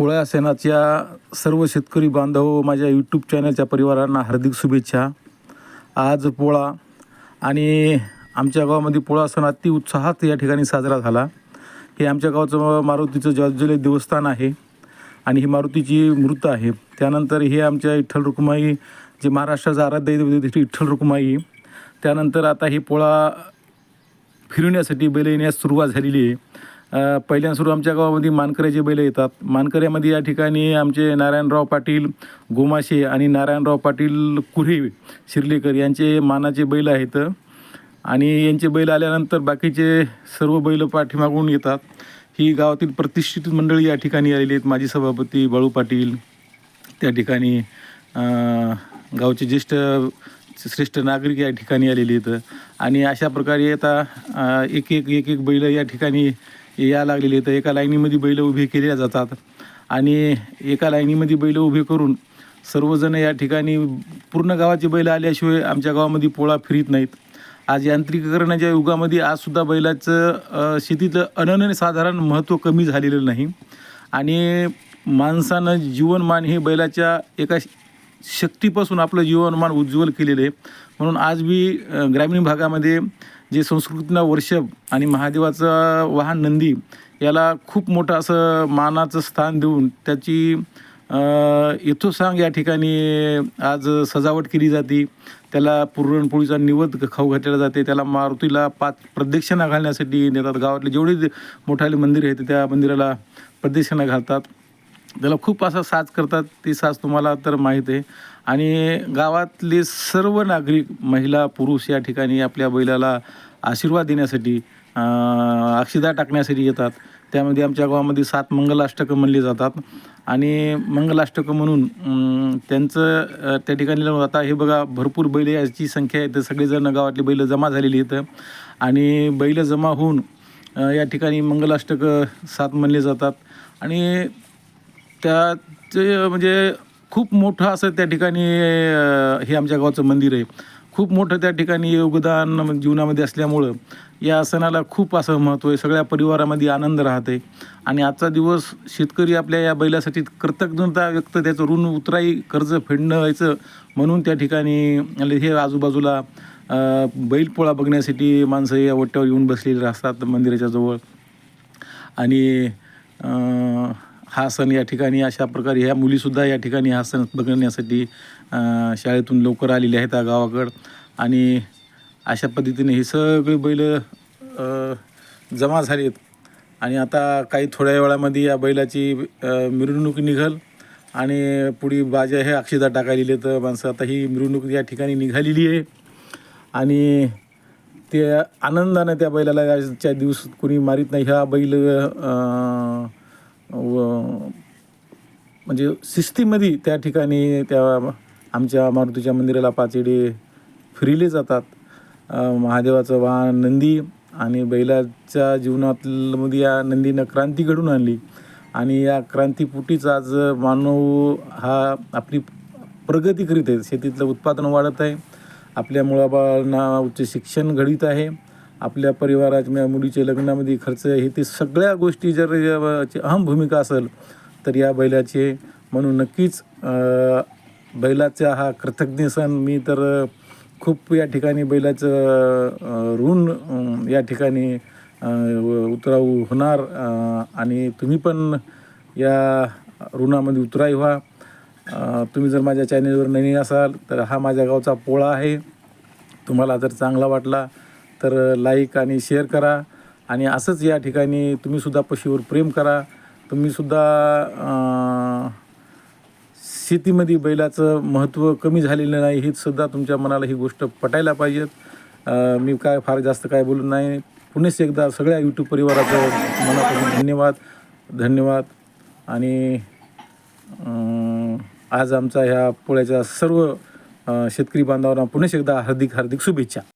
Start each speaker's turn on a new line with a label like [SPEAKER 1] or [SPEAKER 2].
[SPEAKER 1] पोळ्या सणाच्या सर्व शेतकरी बांधव माझ्या यूट्यूब चॅनलच्या परिवारांना हार्दिक शुभेच्छा. आज पोळा आणि आमच्या गावामध्ये पोळा सण अति उत्साहात या ठिकाणी साजरा झाला. हे आमच्या गावाचं मारुतीचं ज्वाज्वले देवस्थान आहे आणि ही मारुतीची मृत आहे. त्यानंतर हे आमच्या विठ्ठल रुक्माई जे महाराष्ट्राचा आराध्य विठ्ठल रुक्माई त्यानंतर आता हे पोळा फिरवण्यासाठी बैल येण्यास सुरुवात झालेली आहे. अ, पहिल्यांदा सुरू आमच्या गावामध्ये मानकऱ्याचे बैल येतात. मानकऱ्यामध्ये या ठिकाणी आमचे नारायणराव पाटील गोमाशे आणि नारायणराव पाटील कुरे शिर्लेकर यांचे मानाचे बैल आहेत. आणि यांचे बैल आल्यानंतर बाकीचे सर्व बैल पाठीमागून येतात. ही गावातील प्रतिष्ठित मंडळी या ठिकाणी आलेली आहेत. माजी सभापती बाळू पाटील त्या ठिकाणी गावचे ज्येष्ठ श्रेष्ठ नागरिक या ठिकाणी आलेले आहेत. आणि अशा प्रकारे आता एक एक एक एक बैल या ठिकाणी या लागलेले तर एका लाईनीमध्ये बैल उभे केल्या जातात. आणि एका लाईनीमध्ये बैल उभे करून सर्वजण या ठिकाणी पूर्ण गावाचे बैल आल्याशिवाय आमच्या गावामध्ये पोळा फिरत नाहीत. आज यांत्रिकीकरणाच्या युगामध्ये आजसुद्धा बैलाचं शेतीतलं अनन्यसाधारण महत्त्व कमी झालेलं नाही. आणि माणसानं जीवनमान हे बैलाच्या एका शक्तीपासून आपलं जीवनमान उज्ज्वल केलेलं आहे. म्हणून आज बी ग्रामीण भागामध्ये जे संस्कृतीनं वर्षभ आणि महादेवाचं वाहन नंदी याला खूप मोठं असं मानाचं स्थान देऊन त्याची सांग या ठिकाणी आज सजावट केली जाते. त्याला पुरणपोळीचा निवद खाऊ घातलेला जाते. त्याला मारुतीला पाच प्रदक्षिणा घालण्यासाठी नेतात. गावातले जेवढे मोठाले मंदिर आहेत त्या मंदिराला प्रदक्षिणा घालतात. त्याला खूप असा साज करतात ती साज तुम्हाला तर माहीत आहे. आणि गावातले सर्व नागरिक महिला पुरुष या ठिकाणी आपल्या बैलाला आशीर्वाद देण्यासाठी अक्षिदा टाकण्यासाठी येतात. त्यामध्ये आमच्या गावामध्ये सात मंगलाष्टकं म्हणली जातात. आणि मंगलाष्टकं म्हणून त्यांचं त्या ठिकाणी आता हे बघा भरपूर बैल याची संख्या आहे. तर सगळेजण गावातले बैल जमा झालेली आहेत. आणि बैल जमा होऊन या ठिकाणी मंगलाष्टकं सात म्हणले जातात. आणि त्याचे म्हणजे खूप मोठं असं त्या ठिकाणी हे आमच्या गावाचं मंदिर आहे. खूप मोठं त्या ठिकाणी योगदान जीवनामध्ये असल्यामुळं या सणाला खूप असं महत्त्व आहे. सगळ्या परिवारामध्ये आनंद राहते. आणि आजचा दिवस शेतकरी आपल्या या बैलासाठी कृतज्ञता व्यक्त त्याचं ऋण उतराई कर्ज फेडणं व्हायचं म्हणून त्या ठिकाणी हे आजूबाजूला बैलपोळा बघण्यासाठी माणसं या वट्यावर येऊन बसलेली असतात मंदिराच्या जवळ. आणि हा सण या ठिकाणी अशा प्रकारे ह्या मुलीसुद्धा या ठिकाणी हा सण बघण्यासाठी शाळेतून लवकर आलेले आहेत त्या गावाकडं. आणि अशा पद्धतीने हे सगळे बैल जमा झालेत. आणि आता काही थोड्या वेळामध्ये या बैलाची मिरवणूक निघल. आणि पुढे बाजा हे अक्षदा टाकालेली तर माणसं आता ही मिरवणूक या ठिकाणी निघालेली आहे. आणि ते आनंदानं त्या बैलाला आजच्या दिवस कोणी मारीत नाही. ह्या बैल म्हणजे शिस्तीमध्ये त्या ठिकाणी त्या आमच्या मारुतीच्या मंदिराला पाचडे फिरले जातात. महादेवाचं वाहन नंदी आणि बैलाच्या जीवनातमध्ये या नंदीनं क्रांती घडून आणली. आणि या क्रांतीपुटीच आज मानव हा आपली प्रगती करीत आहे. शेतीतलं उत्पादन वाढत आहे. आपल्या मुळाबाळांना उच्च शिक्षण घडीत आहे. आपल्या परिवाराच्या मुलीच्या लग्नामध्ये खर्च हे ते सगळ्या गोष्टी जर याची अहम भूमिका असेल तर या बैलाचे म्हणून नक्कीच बैलाचा हा कृतज्ञ सण. मी तर खूप या ठिकाणी बैलाचं ऋण या ठिकाणी अं, उतरावू होणार. आणि तुम्ही पण या ऋणामध्ये उतराई व्हा. तुम्ही जर माझ्या चॅनेलवर नवीन असाल तर हा माझ्या गावचा पोळा आहे. तुम्हाला जर चांगला वाटला तर लाईक आणि शेअर करा. आणि असंच या ठिकाणी तुम्हीसुद्धा पशुवर प्रेम करा. तुम्हीसुद्धा शेतीमध्ये बैलाचं महत्त्व कमी झालेलं नाही हे सुद्धा तुमच्या मनाला ही गोष्ट पटायला पाहिजेत. मी काय फार जास्त काय बोलू नाही. पुन्हा एकदा सगळ्या यूट्यूब परिवाराचं मनापासून धन्यवाद. धन्यवाद. आणि आज आमचा ह्या पोळ्याच्या सर्व शेतकरी बांधवांना पुन्हा एकदा हार्दिक हार्दिक शुभेच्छा.